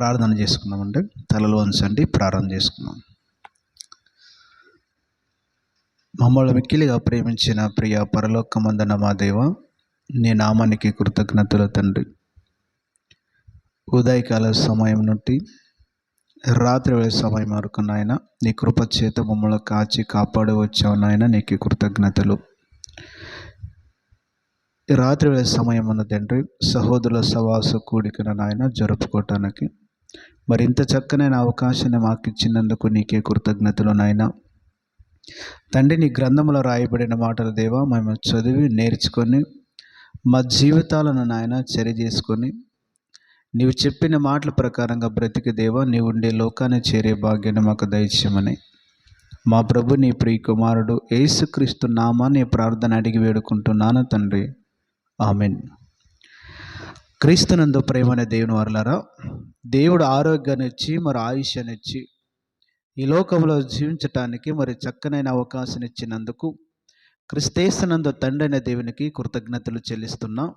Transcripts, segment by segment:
ప్రార్థన చేసుకున్నామంటే తలలో ఉంచండి ప్రార్థన చేసుకున్నాం మమ్మల్ని మిక్కిలిగా ప్రేమించిన ప్రియ పరలోకమందన మా దేవ నీ నామానికి కృతజ్ఞతలు తండ్రి. ఉదయకాల సమయం నుండి రాత్రి వేళ సమయం వరకు నాయన నీ కృప చేత మమ్మల్ని కాచి కాపాడి వచ్చావు నాయన నీకు కృతజ్ఞతలు. రాత్రి వేళ సమయం ఉన్న తండ్రి సహోదరుల సవాస కూడికన నాయన జరుపుకోవటానికి మరి ఇంత చక్కనైన అవకాశాన్ని మాకు ఇచ్చినందుకు నీకే కృతజ్ఞతలు నాయన. తండ్రి నీ గ్రంథంలో రాయబడిన మాటలు దేవా మేము చదివి నేర్చుకొని మా జీవితాలను నాయన చర్య చేసుకొని నీవు చెప్పిన మాటల ప్రకారంగా బ్రతికి దేవా నీవు ఉండే లోకాన్ని చేరే భాగ్యాన్ని మాకు దయచేయమని. మా ప్రభు నీ ప్రియ కుమారుడు యేసుక్రీస్తు నామాన్ని ప్రార్థన అడిగి వేడుకుంటున్నాను తండ్రి. ఆమెన్. క్రీస్తునందు ప్రేమైన దేవుని వరలరా దేవుడు ఆరోగ్యాన్ని ఇచ్చి మరి ఆయుష్యాన్ని ఇచ్చి ఈ లోకంలో జీవించటానికి మరి చక్కనైన అవకాశం ఇచ్చినందుకు క్రిస్తేస్తునందు తండ్రైన దేవునికి కృతజ్ఞతలు చెల్లిస్తున్నాం.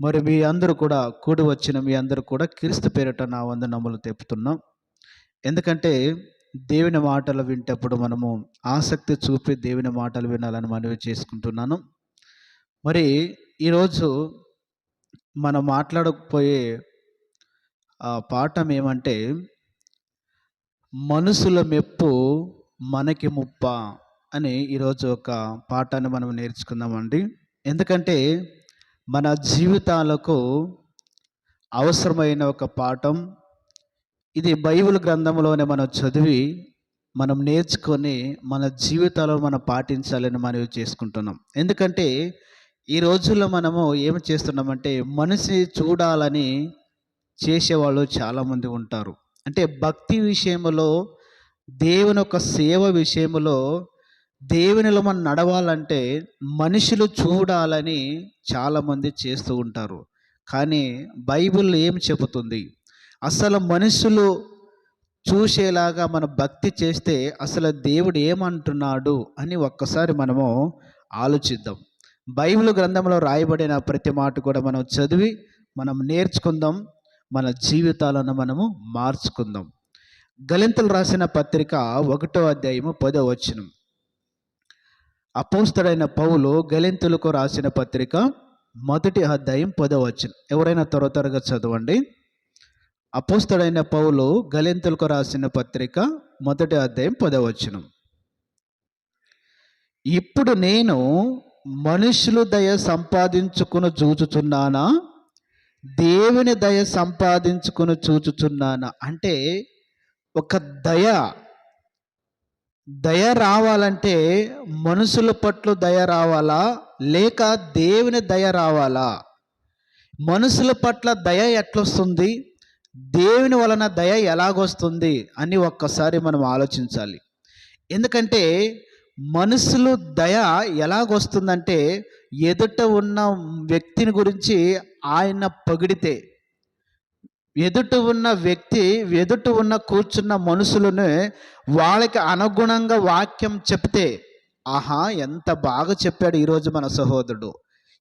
మరి మీ అందరూ కూడా కూడి వచ్చిన మీ అందరూ కూడా క్రీస్తు పేరిట నా వందనములు తెప్పుతున్నాం ఎందుకంటే దేవుని మాటలు వింటప్పుడు మనము ఆసక్తి చూపి దేవుని మాటలు వినాలని మనవి చేసుకుంటున్నాను. మరి ఈరోజు మనం మాట్లాడకపోయే ఆ పాఠం ఏమంటే మనుషుల మెప్పు మనకి ముప్ప అని ఈరోజు ఒక పాఠాన్ని మనం నేర్చుకుందామండి. ఎందుకంటే మన జీవితాలకు అవసరమైన ఒక పాఠం. ఇది బైబిల్ గ్రంథంలోనే మనం చదివి మనం నేర్చుకొని మన జీవితాలను మనం పాటించాలని మనవి చేసుకుంటున్నాం. ఎందుకంటే ఈ రోజుల్లో మనము ఏమి చేస్తున్నామంటే మనిషి చూడాలని చేసేవాళ్ళు చాలామంది ఉంటారు. అంటే భక్తి విషయంలో దేవుని యొక్క సేవ విషయంలో దేవునిలో మనం నడవాలంటే మనుషులు చూడాలని చాలామంది చేస్తూ ఉంటారు. కానీ బైబిల్ ఏం చెబుతుంది? అసలు మనుషులు చూసేలాగా మన భక్తి చేస్తే అసలు దేవుడు ఏమంటున్నాడు అని ఒక్కసారి మనము ఆలోచిద్దాం. బైబిల్ గ్రంథంలో రాయబడిన ప్రతి మాట కూడా మనం చదివి మనం నేర్చుకుందాం. మన జీవితాలను మనము మార్చుకుందాం. గలింతలు రాసిన పత్రిక ఒకటో అధ్యాయము పదో వచనం. అపోస్తడైన పౌలు గలింతులకు రాసిన పత్రిక మొదటి అధ్యాయం పదో వచనం. ఎవరైనా త్వర త్వరగా చదవండి. అపోస్తడైన పౌలు గలింతులకు రాసిన పత్రిక మొదటి అధ్యాయం పదో వచనం. ఇప్పుడు నేను మనుషులు దయ సంపాదించుకుని చూచుచున్నానా? దేవుని దయ సంపాదించుకుని చూచుచున్నానా? అంటే ఒక దయ దయ రావాలంటే మనుషుల పట్ల దయ రావాలా? లేక దేవుని దయ రావాలా? మనుషుల పట్ల దయ ఎట్లొస్తుంది? దేవుని వలన దయ ఎలాగొస్తుంది? అని ఒక్కసారి మనం ఆలోచించాలి. ఎందుకంటే మనసులో దయ ఎలాగొస్తుందంటే ఎదుట ఉన్న వ్యక్తిని గురించి ఆయన పగిడితే ఎదుట ఉన్న వ్యక్తి ఎదుట ఉన్న కూర్చున్న మనుషులను వాళ్ళకి అనుగుణంగా వాక్యం చెప్తే ఆహా ఎంత బాగా చెప్పాడు ఈరోజు మన సహోదరుడు.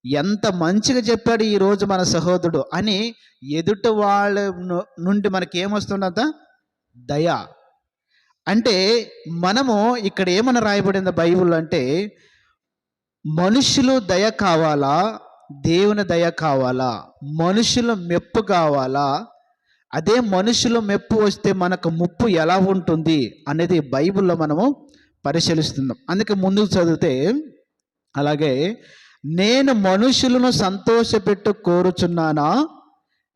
ఎంత మంచిగా చెప్పాడు ఈరోజు మన సహోదరుడు. అని ఎదుట వాళ్ళ నుండి మనకి ఏమొస్తున్నదా దయ. అంటే మనము ఇక్కడ ఏమని రాయబడింది బైబుల్ అంటే మనుషులు దయ కావాలా? దేవుని దయ కావాలా? మనుషుల మెప్పు కావాలా? అదే మనుషుల మెప్పు వస్తే మనకు ముప్పు ఎలా ఉంటుంది అనేది బైబిల్లో మనము పరిశీలిస్తున్నాం. అందుకే ముందుకు చదివితే అలాగే నేను మనుషులను సంతోషపెట్టు కోరుచున్నానా?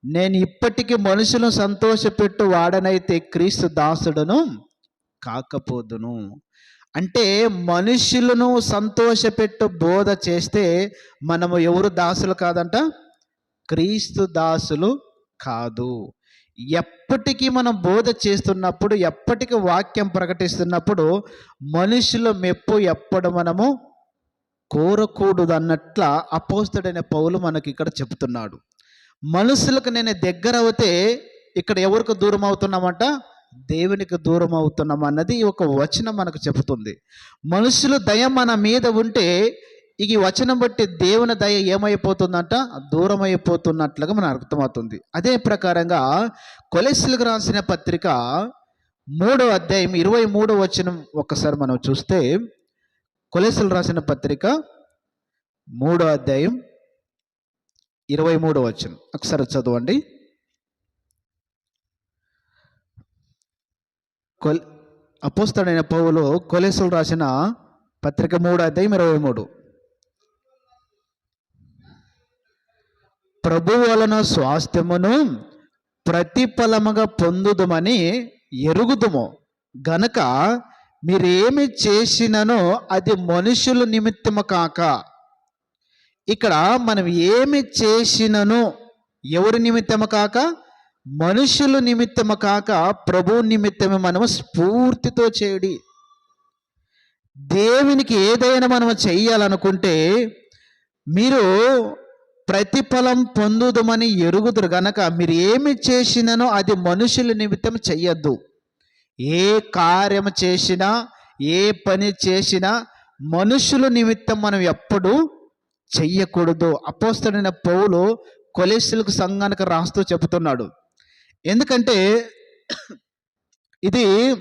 నేను ఇప్పటికీ మనుషులను సంతోషపెట్టు వాడనైతే క్రీస్తు దాసుడను కాకపోదును. అంటే మనుషులను సంతోషపెట్టు బోధ చేస్తే మనము ఎవరు దాసులు కాదంట? క్రీస్తు దాసులు కాదు. ఎప్పటికీ మనం బోధ చేస్తున్నప్పుడు ఎప్పటికీ వాక్యం ప్రకటిస్తున్నప్పుడు మనుషుల మెప్పు ఎప్పుడు మనము కోరకూడదు అన్నట్ల అపోస్తుడైన పౌలు మనకి ఇక్కడ చెప్తున్నాడు. మనుషులకు నేను దగ్గర అవుతే ఇక్కడ ఎవరికి దూరం అవుతున్నామంట దేవునికి దూరం అవుతున్నాం అన్నది ఒక వచనం మనకు చెబుతుంది. మనుషులు దయ మన మీద ఉంటే ఇక ఈ వచనం బట్టి దేవుని దయ ఏమైపోతుందంట? దూరం అయిపోతున్నట్లుగా మనకు అర్థమవుతుంది. అదే ప్రకారంగా కొలెస్లకు రాసిన పత్రిక మూడో అధ్యాయం ఇరవై మూడో వచనం ఒక్కసారి మనం చూస్తే కొలెస్లు రాసిన పత్రిక మూడో అధ్యాయం ఇరవై మూడో వచనం. ఒకసారి చదవండి. కొల్ అపోస్తడైన పౌలు కొలెసులు రాసిన పత్రిక మూడు అధ్యాయం ఇరవై మూడు. ప్రభు వలన స్వాస్థ్యమును ప్రతిఫలముగా పొందుదుమని ఎరుగుదుము. గనక మీరేమి చేసిననో అది మనుషుల నిమిత్తము కాక. ఇక్కడ మనం ఏమి చేసినను ఎవరి నిమిత్తము కాక? మనుషులు నిమిత్తము కాక ప్రభు నిమిత్తమే మనము స్ఫూర్తితో చేయడి. దేవునికి ఏదైనా మనం చెయ్యాలనుకుంటే మీరు ప్రతిఫలం పొందుదమని ఎరుగుదురు గనక మీరు ఏమి చేసిననో అది మనుషుల నిమిత్తం చెయ్యొద్దు. ఏ కార్యం చేసినా ఏ పని చేసినా మనుషుల నిమిత్తం మనం ఎప్పుడు చెయ్యకూడదు. అపోస్తడైన పౌలు కొలెస్టులకు సంఘానికి రాస్తూ చెబుతున్నాడు. ఎందుకంటే ఇది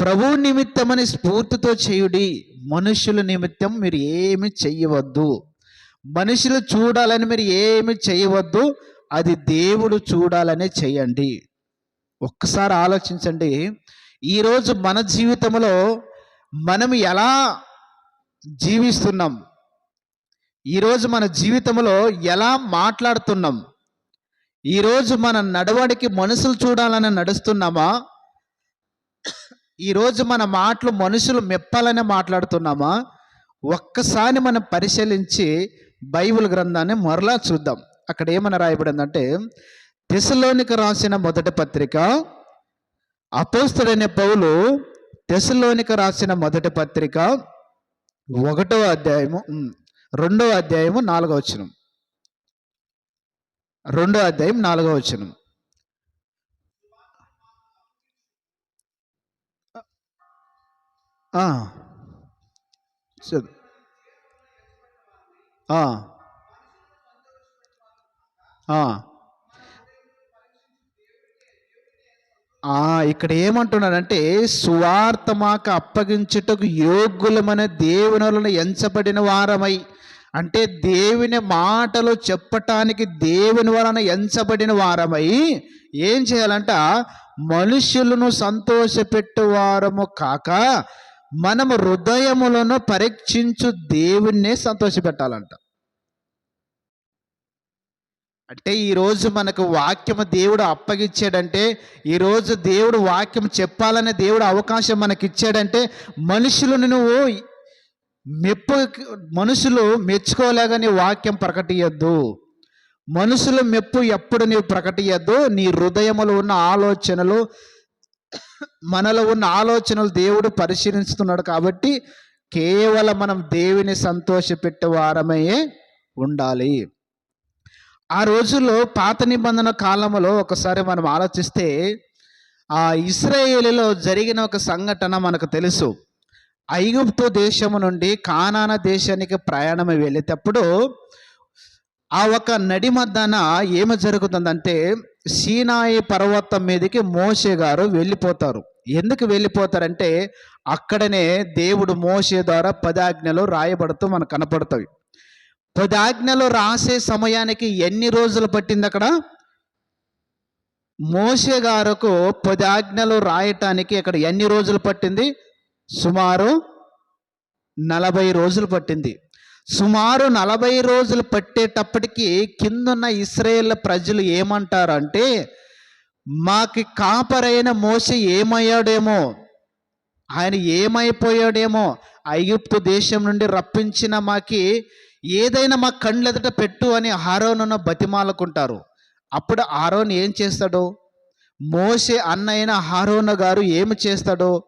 ప్రభు నిమిత్తమని స్ఫూర్తితో చేయుడి మనుషుల నిమిత్తం మీరు ఏమి చెయ్యవద్దు మనుషులు చూడాలని మీరు ఏమి చేయవద్దు. అది దేవుడు చూడాలని చేయండి. ఒక్కసారి ఆలోచించండి. ఈరోజు మన జీవితంలో మనం ఎలా జీవిస్తున్నాం? ఈరోజు మన జీవితంలో ఎలా మాట్లాడుతున్నాం? ఈరోజు మన నడవడికి మనుషులు చూడాలని నడుస్తున్నామా? ఈరోజు మన మాటలు మనుషులు మెప్పాలని మాట్లాడుతున్నామా? ఒక్కసారి మనం పరిశీలించి బైబిల్ గ్రంథాన్ని మరలా చూద్దాం. అక్కడ ఏమని రాయబడిందంటే తెసలోనికి రాసిన మొదటి పత్రిక అపోస్తుడైన పౌలు తెసలోనికి రాసిన మొదటి పత్రిక ఒకటో అధ్యాయము రెండవ అధ్యాయము నాలుగో వచనం. రెండో అధ్యాయం నాలుగో వచనం చదువు. ఇక్కడ ఏమంటున్నాడంటే సువార్త మాకు అప్పగించుటకు యోగ్యులమైన దేవునులను ఎంచబడిన వారమై అంటే దేవుని మాటలు చెప్పటానికి దేవుని వలన ఎంచబడిన వారమై ఏం చేయాలంట? మనుషులను సంతోషపెట్టు వారము కాక మనము హృదయములను పరీక్షించు దేవుణ్ణే సంతోషపెట్టాలంట. అంటే ఈరోజు మనకు వాక్యము దేవుడు అప్పగిచ్చాడంటే ఈరోజు దేవుడు వాక్యం చెప్పాలనే దేవుడు అవకాశం మనకి ఇచ్చాడంటే మనుషులను నువ్వు మెప్పు మనుషులు మెచ్చుకోలేగని వాక్యం ప్రకటియద్దు. మనుషుల మెప్పు ఎప్పుడు నీవు ప్రకటియద్దు. నీ హృదయములో ఉన్న ఆలోచనలు మనలో ఉన్న ఆలోచనలు దేవుడు పరిశీలిస్తున్నాడు కాబట్టి కేవలం మనం దేవుని సంతోషపెట్టే వారమే ఉండాలి. ఆ రోజుల్లో పాత నిబంధన కాలంలో ఒకసారి మనం ఆలోచిస్తే ఆ ఇస్రాయేలీలో జరిగిన ఒక సంఘటన మనకు తెలుసు. ఐగుప్తు దేశము నుండి కానాన దేశానికి ప్రయాణం వెళ్ళేటప్పుడు ఆ ఒక నడి మధ్యన ఏమి జరుగుతుందంటే సీనాయి పర్వతం మీదకి మోషే గారు వెళ్ళిపోతారు. ఎందుకు వెళ్ళిపోతారంటే అక్కడనే దేవుడు మోషే ద్వారా పదాజ్ఞలు రాయబడుతూ మనకు కనపడతాయి. పదాజ్ఞలు రాసే సమయానికి ఎన్ని రోజులు పట్టింది అక్కడ? మోషే గారుకు పదాజ్ఞలు రాయటానికి అక్కడ ఎన్ని రోజులు పట్టింది? సుమారు నలభై రోజులు పట్టింది. సుమారు నలభై రోజులు పట్టేటప్పటికి కిందున్న ఇస్రాయేల్ ప్రజలు ఏమంటారంటే మాకి కాపరైన మోసి ఏమయ్యాడేమో? ఆయన ఏమైపోయాడేమో? ఐగుప్తు దేశం నుండి రప్పించిన మాకి ఏదైనా మా కళ్ళెదట పెట్టు అని హారోను బతిమాలకుంటారు. అప్పుడు ఆరోన్ ఏం చేస్తాడు? మోసే అన్నయ్యన హారోన గారు ఏమి చేస్తాడో?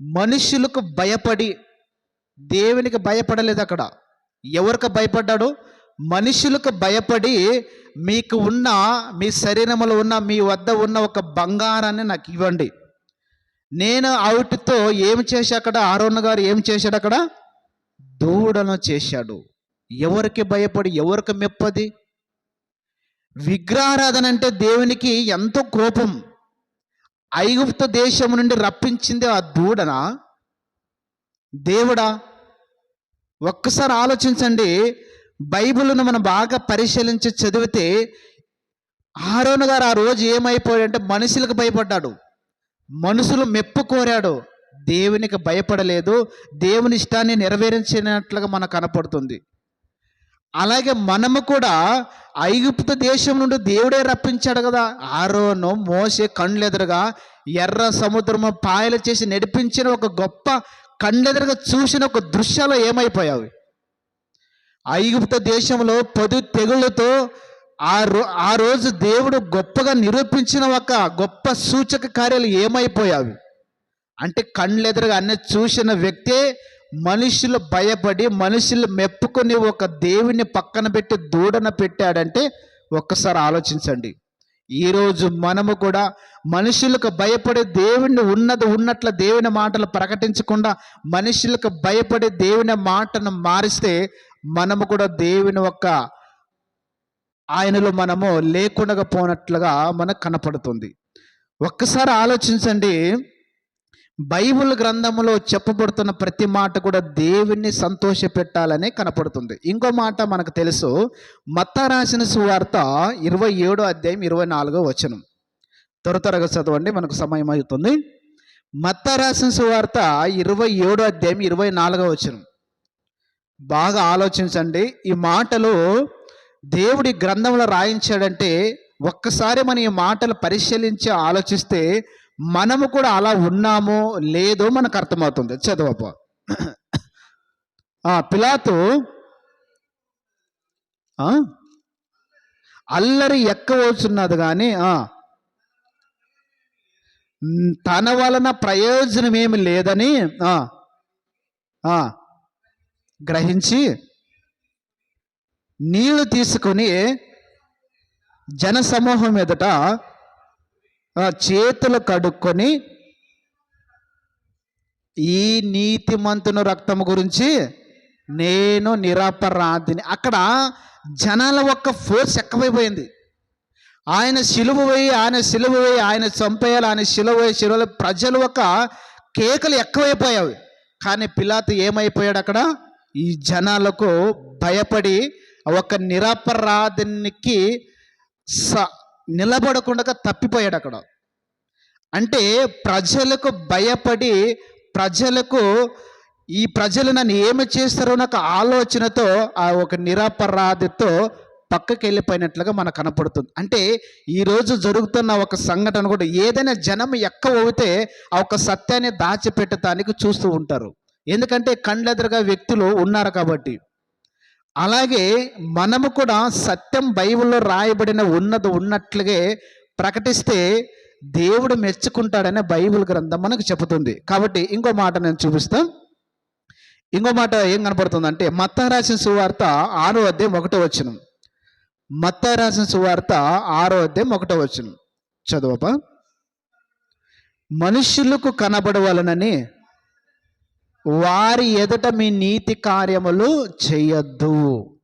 మనుషులకు భయపడి దేవునికి భయపడలేదు అక్కడ. ఎవరికి భయపడ్డాడు? మనుషులకు భయపడి మీకు ఉన్న మీ శరీరంలో ఉన్న మీ వద్ద ఉన్న ఒక బంగారాన్ని నాకు ఇవ్వండి. నేను ఆవిటితో ఏం చేశా అక్కడ? ఆరోన్ గారు ఏం చేశాడు అక్కడ? దూడను చేశాడు. ఎవరికి భయపడి ఎవరికి మెప్పది? విగ్రహారాధన అంటే దేవునికి ఎంతో కోపం. ఐగుప్తు దేశం నుండి రప్పించింది ఆ దూడన? దేవుడా ఒక్కసారి ఆలోచించండి. బైబిల్ను మనం బాగా పరిశీలించి చదివితే ఆరోను గారు ఆ రోజు ఏమైపోయాడంటే మనుషులకు భయపడ్డాడు. మనుషులు మెప్పు కోరాడు. దేవునికి భయపడలేదు. దేవుని ఇష్టాన్ని నెరవేర్చినట్లుగా మనకు కనపడుతుంది. అలాగే మనము కూడా ఐగుప్తు దేశం నుండి దేవుడే రప్పించాడు కదా. ఆరోను మోసే కండ్లెదురుగా ఎర్ర సముద్రము పాయలు చేసి నడిపించిన ఒక గొప్ప కండ్లెదురుగా చూసిన ఒక దృశ్యాలు ఏమైపోయావి? ఐగుప్త దేశంలో పదు తెగుళ్ళతో ఆ రో ఆ రోజు దేవుడు గొప్పగా నిరూపించిన ఒక గొప్ప సూచక కార్యాలు ఏమైపోయావి? అంటే కళ్ళెదురుగా అన్ని చూసిన వ్యక్తే మనుషులు భయపడి మనుషులు మెప్పుకొని ఒక దేవుని పక్కన పెట్టి దూడన పెట్టాడంటే ఒక్కసారి ఆలోచించండి. ఈరోజు మనము కూడా మనుషులకు భయపడే దేవుని ఉన్నది ఉన్నట్ల దేవుని మాటలు ప్రకటించకుండా మనుషులకు భయపడి దేవుని మాటను మారిస్తే మనము కూడా దేవుని యొక్క ఆయనలో మనము లేకుండా పోనట్లుగా మనకు కనపడుతుంది. ఒక్కసారి ఆలోచించండి. బైబిల్ గ్రంథంలో చెప్పబడుతున్న ప్రతి మాట కూడా దేవుణ్ణి సంతోషపెట్టాలనే కనపడుతుంది. ఇంకో మాట మనకు తెలుసు. మత్త రాసిన సువార్త ఇరవై ఏడో అధ్యాయం ఇరవై నాలుగో వచనం. త్వర త్వరగా చదవండి మనకు సమయం అవుతుంది. మత్త రాసిన సువార్త ఇరవై ఏడో అధ్యాయం ఇరవై నాలుగో వచనం. బాగా ఆలోచించండి. ఈ మాటలు దేవుడి గ్రంథంలో రాయించాడంటే ఒక్కసారి మనం ఈ మాటలు పరిశీలించి ఆలోచిస్తే మనము కూడా అలా ఉన్నామో లేదో మనకు అర్థమవుతుంది. చదవప్ప పిలాతు అల్లరి ఎక్కవచ్చున్నది కానీ తన వలన ప్రయోజనం ఏమి లేదని గ్రహించి నీళ్ళు తీసుకొని జనసమూహం ఎదుట చేతులు కడుక్కొని ఈ నీతిమంతుని రక్తం గురించి నేను నిరాపరాధిని. అక్కడ జనాల ఒక్క ఫోర్స్ ఎక్కువైపోయింది. ఆయన సిలువ వేయి ఆయన సిలువ వేయి ఆయన చంపేయాలి ఆయన సిలువ వేయి సిలువ ప్రజలు ఒక కేకలు ఎక్కువైపోయాయి. కానీ పిలాతు ఏమైపోయాడు అక్కడ? ఈ జనాలకు భయపడి ఒక నిరపరాధినికి స నిలబడకుండా తప్పిపోయాడు అక్కడ. అంటే ప్రజలకు భయపడి ప్రజలకు ఈ ప్రజలు నన్ను ఏమి చేస్తారో నాకు ఆలోచనతో ఆ ఒక నిరపరాధితో పక్కకి వెళ్ళిపోయినట్లుగా మనకు కనపడుతుంది. అంటే ఈరోజు జరుగుతున్న ఒక సంఘటన కూడా ఏదైనా జనం ఎక్కువ అవుతే ఆ ఒక సత్యాన్ని దాచిపెట్టడానికి చూస్తూ ఉంటారు. ఎందుకంటే కండ్లెదురుగా వ్యక్తులు ఉన్నారు కాబట్టి. అలాగే మనము కూడా సత్యం బైబిల్లో రాయబడిన ఉన్నది ఉన్నట్లుగే ప్రకటిస్తే దేవుడు మెచ్చుకుంటాడనే బైబిల్ గ్రంథం మనకు చెబుతుంది. కాబట్టి ఇంకో మాట నేను చూపిస్తాను ఇంకో మాట ఏం కనపడుతుంది అంటే మత్త రాసిన సువార్త ఆరో అధ్యాయం ఒకటో వచ్చిన మత్త రాసిన సువార్త ఆరో అధ్యాయం ఒకటో వచ్చిన చదువప మనుషులకు కనబడవలనని వారి ఎదుట మీ నీతి కార్యములు చేయొద్దు.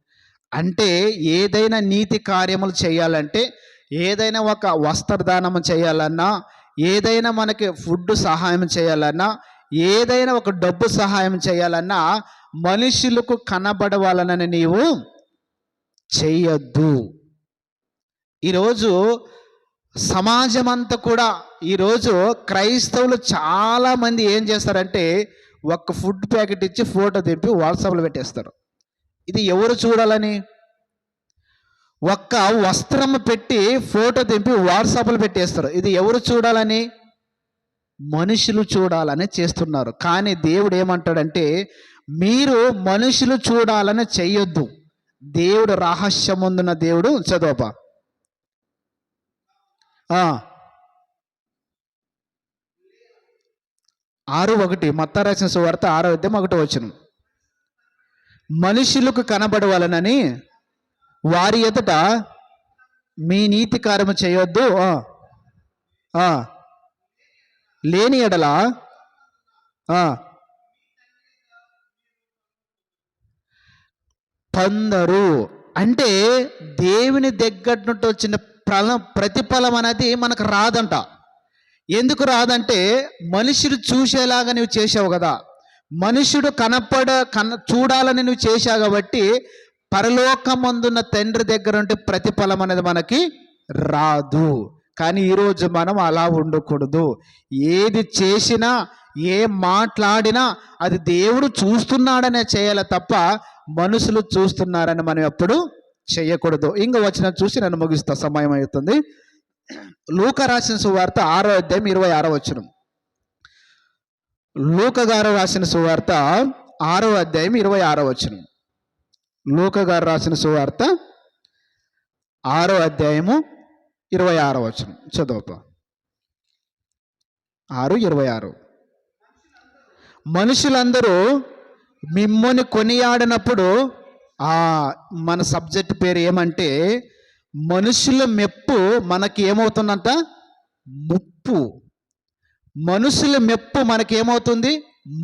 అంటే ఏదైనా నీతి కార్యములు చేయాలంటే ఏదైనా ఒక వస్త్రదానం చేయాలన్నా ఏదైనా మనకి ఫుడ్ సహాయం చేయాలన్నా ఏదైనా ఒక డబ్బు సహాయం చేయాలన్నా మనుషులకు కనబడవాలనని నీవు చెయ్యొద్దు ఈరోజు సమాజం అంతా కూడా ఈరోజు క్రైస్తవులు చాలామంది ఏం చేస్తారంటే ఒక్క ఫుడ్ ప్యాకెట్ ఇచ్చి ఫోటో దింపి వాట్సాప్లో పెట్టేస్తారు. ఇది ఎవరు చూడాలని? ఒక్క వస్త్రం పెట్టి ఫోటో దింపి వాట్సాప్లో పెట్టేస్తారు. ఇది ఎవరు చూడాలని? మనుషులు చూడాలని చేస్తున్నారు. కానీ దేవుడు ఏమంటాడంటే మీరు మనుషులు చూడాలని చెయ్యొద్దు. దేవుడు రహస్యముందున్న దేవుడు చదవపా ఆ. ఆరు ఒకటి మత్త రాసిన సువార్త ఆరో అధ్యాయం ఒకటి వచ్చిన మనుషులకు కనబడవలనని వారి ఎదుట మీ నీతి కార్యము చేయొద్దు. లేని ఎడల పందరు. అంటే దేవుని దగ్గర నుండి వచ్చిన ఫలం ప్రతిఫలం అనేది మనకు రాదంట. ఎందుకు రాదంటే మనుషుడు చూసేలాగా నువ్వు చేసావు కదా. మనుషుడు కనపడ కన చూడాలని నువ్వు చేశావు కాబట్టి పరలోకమందున్న తండ్రి దగ్గర ఉంటే ప్రతిఫలం అనేది మనకి రాదు. కానీ ఈరోజు మనం అలా ఉండకూడదు. ఏది చేసినా ఏ మాట్లాడినా అది దేవుడు చూస్తున్నాడనే చేయాలి తప్ప మనుషులు చూస్తున్నారని మనం ఎప్పుడు చేయకూడదు. ఇంక వచ్చిన చూసి నన్ను ముగిస్తా. సమయం అవుతుంది. లూక రాసిన సువార్త ఆరో అధ్యాయం ఇరవై ఆరో వచ్చిన లూక గారు రాసిన సువార్త ఆరో అధ్యాయం ఇరవై ఆరో వచ్చిన లూక గారు రాసిన సువార్త ఆరో అధ్యాయము ఇరవై ఆరో వచ్చిన చదువుపా ఆరు ఇరవై ఆరు. మనుషులందరూ మిమ్మల్ని కొనియాడినప్పుడు ఆ మన సబ్జెక్ట్ పేరు ఏమంటే మనుషుల మెప్పు మనకి ఏమవుతుందంట ముప్పు. మనుషుల మెప్పు మనకి ఏమవుతుంది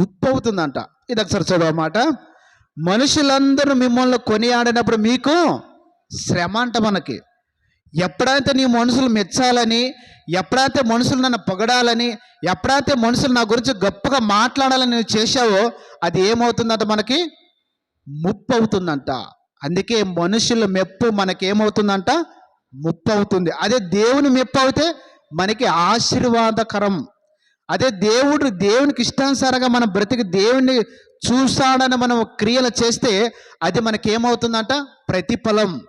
ముప్పు అవుతుందంట ఇది ఒకసారి చదవమాట మనుషులందరూ మిమ్మల్ని కొనియాడినప్పుడు మీకు శ్రమ అంట మనకి. ఎప్పుడైతే నీ మనుషులు మెచ్చాలని ఎప్పుడైతే మనుషులు నన్ను పొగడాలని ఎప్పుడైతే మనుషులు నా గురించి గొప్పగా మాట్లాడాలని నువ్వు చేశావో అది ఏమవుతుందంట మనకి? ముప్పు అవుతుందంట అందుకే మనుషుల మెప్పు మనకేమవుతుందంట? ముప్పు అవుతుంది అదే దేవుని మెప్పు అయితే మనకి ఆశీర్వాదకరం. అదే దేవుడు దేవునికి ఇష్టానుసారంగా మనం బ్రతికి దేవుణ్ణి చూస్తాడని మనం క్రియలు చేస్తే అది మనకి ఏమవుతుందంట ప్రతిఫలం.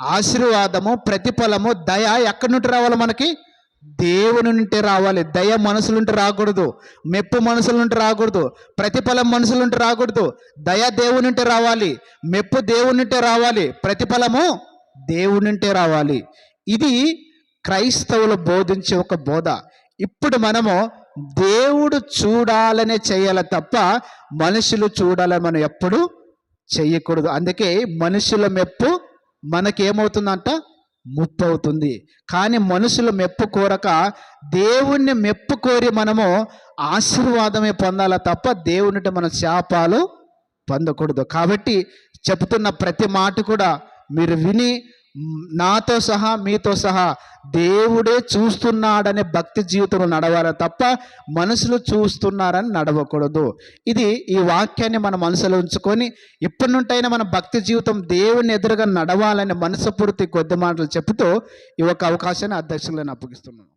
ఆశీర్వాదము ప్రతిఫలము దయ ఎక్కడి నుండి రావాలి మనకి? దేవుని నుండి రావాలి. దయ మనసులుంటే రాకూడదు. మెప్పు మనసులుంటే రాకూడదు. ప్రతిఫలం మనసులుంటే రాకూడదు. దయ దేవుని నుండి రావాలి. మెప్పు దేవుని నుండి రావాలి. ప్రతిఫలము దేవుని నుండి రావాలి. ఇది క్రైస్తవులు బోధించే ఒక బోధ. ఇప్పుడు మనము దేవుడు చూడాలనే చేయాలి తప్ప మనుషులు చూడాలని మనం ఎప్పుడు చేయకూడదు. అందుకే మనుషుల మెప్పు మనకేమవుతుందంట? ముప్పు అవుతుంది కానీ మనుషుల మెప్పు కోరక దేవుణ్ణి మెప్పు కోరి మనము ఆశీర్వాదమే పొందాల తప్ప దేవునిటి మన శాపాలు పొందకూడదు. కాబట్టి చెప్తున్న ప్రతి మాట కూడా మీరు విని నాతో సహా మీతో సహా దేవుడే చూస్తున్నాడనే భక్తి జీవితంలో నడవాలి తప్ప మనుషులు చూస్తున్నారని నడవకూడదు. ఇది ఈ వాక్యాన్ని మన మనసులో ఉంచుకొని ఇప్పటి నుండైనా మన భక్తి జీవితం దేవుని ఎదురుగా నడవాలని మనసుపూర్తి కొద్ది మాటలు చెబుతూ ఈ ఒక అవకాశాన్ని అధ్యక్షులను అప్పగిస్తున్నాను.